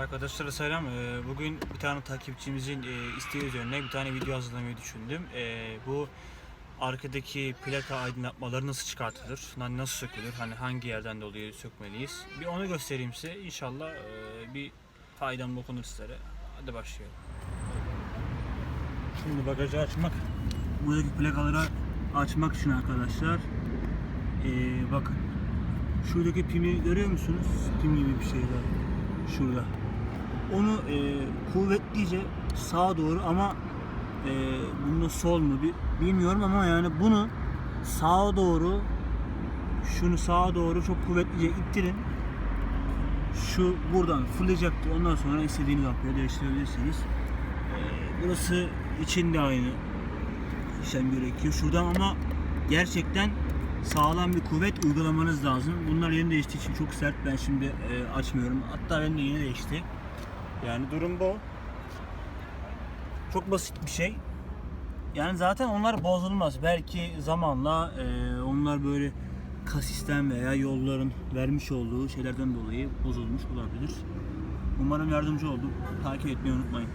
Arkadaşlara selam. Ee, Bugün bir tane takipçimizin e, isteği üzerine bir tane video hazırlamayı düşündüm. Ee, Bu arkadaki plaka aydınlatmaları nasıl çıkartılır, hani nasıl sökülür, hani hangi yerden dolayı sökmeliyiz. Bir onu göstereyim size. İnşallah e, bir faydam dokunur sizlere. Hadi başlayalım. Şimdi bagajı açmak, buradaki plakaları açmak için arkadaşlar. Ee, bakın, şuradaki pimi görüyor musunuz? Pim gibi bir şey var. Şurada. Onu e, kuvvetlice sağa doğru ama e, bunda sol mu bi- bilmiyorum ama yani bunu sağa doğru şunu sağa doğru çok kuvvetlice ittirin. Şu buradan fırlayacaktır. Ondan sonra istediğiniz yapıyor değiştirebilirsiniz. E, burası için de aynı işlem gerekiyor. Şuradan ama gerçekten sağlam bir kuvvet uygulamanız lazım. Bunlar yeni değiştiği için çok sert. Ben şimdi e, açmıyorum. Hatta benim de yeni değişti. Yani durum bu. Çok basit bir şey. Yani zaten onlar bozulmaz. Belki zamanla e, onlar böyle kasisten veya yolların vermiş olduğu şeylerden dolayı bozulmuş olabilir. Umarım yardımcı oldum. Takip etmeyi unutmayın.